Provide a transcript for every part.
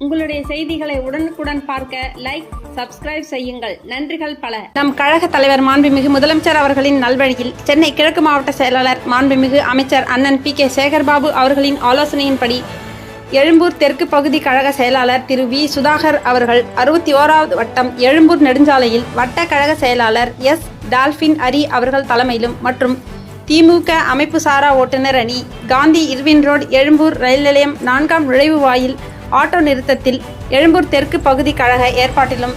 உங்களுடைய செய்திகளை உடனுக்குடன் பார்க்க லைக் சப்ஸ்கிரைப் செய்யுங்கள். நன்றிகள் பல. நம் கழக தலைவர் மாண்புமிகு முதலமைச்சர் அவர்களின் நல்வழியில் சென்னை கிழக்கு மாவட்ட செயலாளர் மாண்புமிகு அமைச்சர் அண்ணன் பி கே சேகர்பாபு அவர்களின் ஆலோசனையின்படி எழும்பூர் தெற்கு பகுதி கழக செயலாளர் திரு வி சுதாகர் அவர்கள் அறுபத்தி ஓராவது வட்டம் எழும்பூர் நெடுஞ்சாலையில் வட்ட கழக செயலாளர் எஸ் டால்பின் அரி அவர்கள் தலைமையிலும் மற்றும் திமுக அமைப்பு சாரா ஓட்டுநர் அணி Gandhi Irwin road Egmore rail நிலையம் நான்காம் நுழைவு வாயில் ஆட்டோ நிறுத்தத்தில் எழும்பூர் தெற்கு பகுதி கழக ஏற்பாட்டிலும்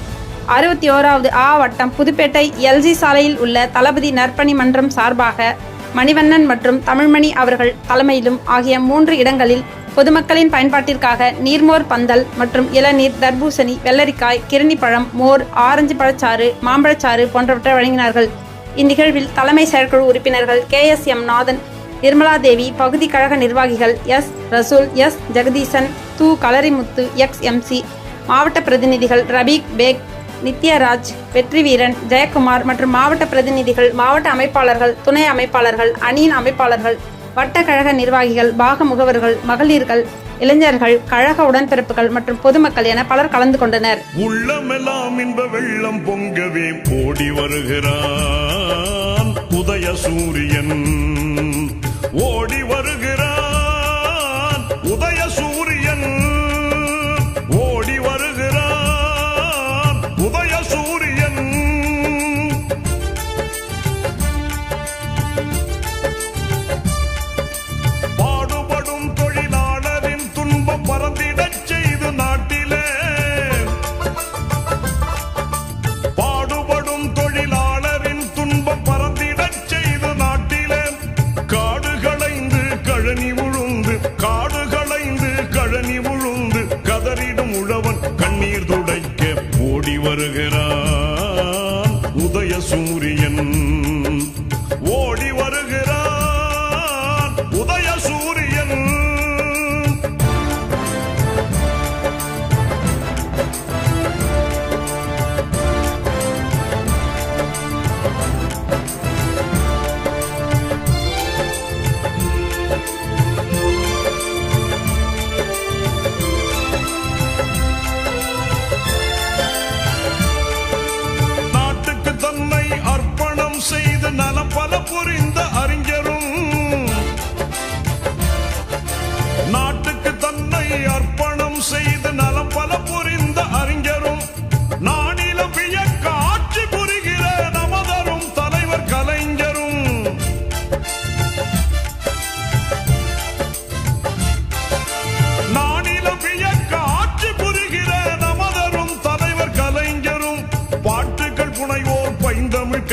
அறுபத்தி ஓராவது ஆ வட்டம் புதுப்பேட்டை எல்ஜி சாலையில் உள்ள தளபதி நற்பணி மன்றம் சார்பாக மணிவண்ணன் மற்றும் தமிழ்மணி அவர்கள் தலைமையிலும் ஆகிய மூன்று இடங்களில் பொதுமக்களின் பயன்பாட்டிற்காக நீர்மோர் பந்தல் மற்றும் இளநீர் தர்பூசணி வெள்ளரிக்காய் கிருணிப்பழம் மோர் ஆரஞ்சு பழச்சாறு மாம்பழச்சாறு போன்றவற்றை வழங்கினார்கள். இந்நிகழ்வில் தலைமை செயற்குழு உறுப்பினர்கள் K S M Nathan Nirmala Devi பகுதி கழக நிர்வாகிகள் எஸ் ரசூல் எஸ் ஜெகதீசன் து கலரிமுத்து எக்ஸ் எம்சி மாவட்ட பிரதிநிதிகள் ரபீக் பேக் நித்யராஜ் வெற்றிவீரன் ஜெயக்குமார் மற்றும் மாவட்ட பிரதிநிதிகள் மாவட்ட அமைப்பாளர்கள் துணை அமைப்பாளர்கள் அணியின் அமைப்பாளர்கள் வட்ட கழக நிர்வாகிகள் பாக முகவர்கள் மகளிர்கள் இளைஞர்கள் கழக உடன்பிறப்புகள் மற்றும் பொதுமக்கள் என பலர் கலந்து கொண்டனர். உள்ளமெல்லாம் இன்ப வெள்ளம் பொங்கவே ஓடி வருகிறான். உதய சூரியன் ஓடி வருகிறான்.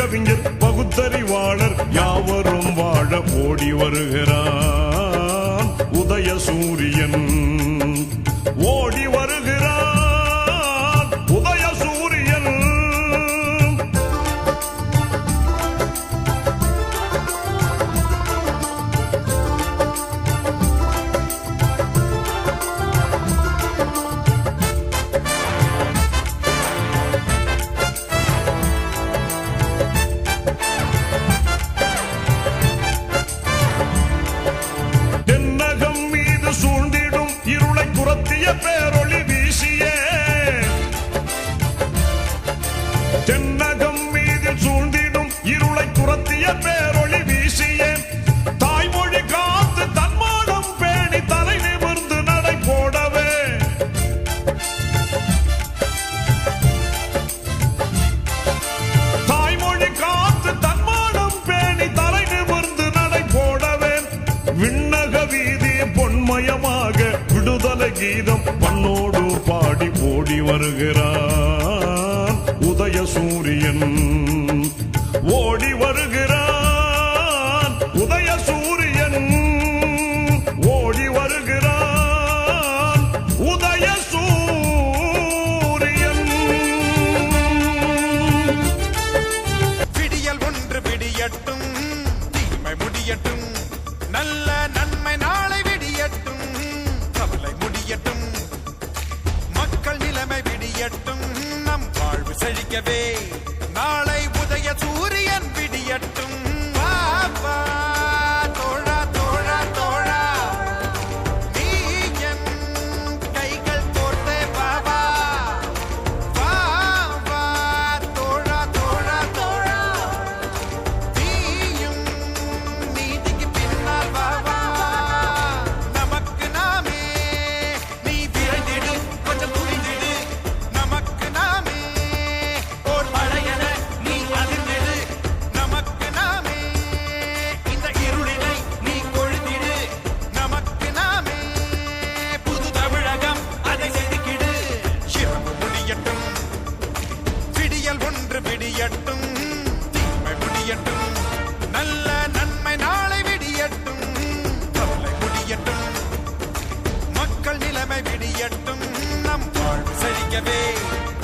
கவிஞர் பகுத்தறிவாளர் யாவரும் வாழ ஓடி வருகிறான் உதய சூரியன் மயமாக விடுதலை கீதம் பண்ணோடு பாடி ஓடி வருகிறான். உதய சூரியன் ஓடி வரு que.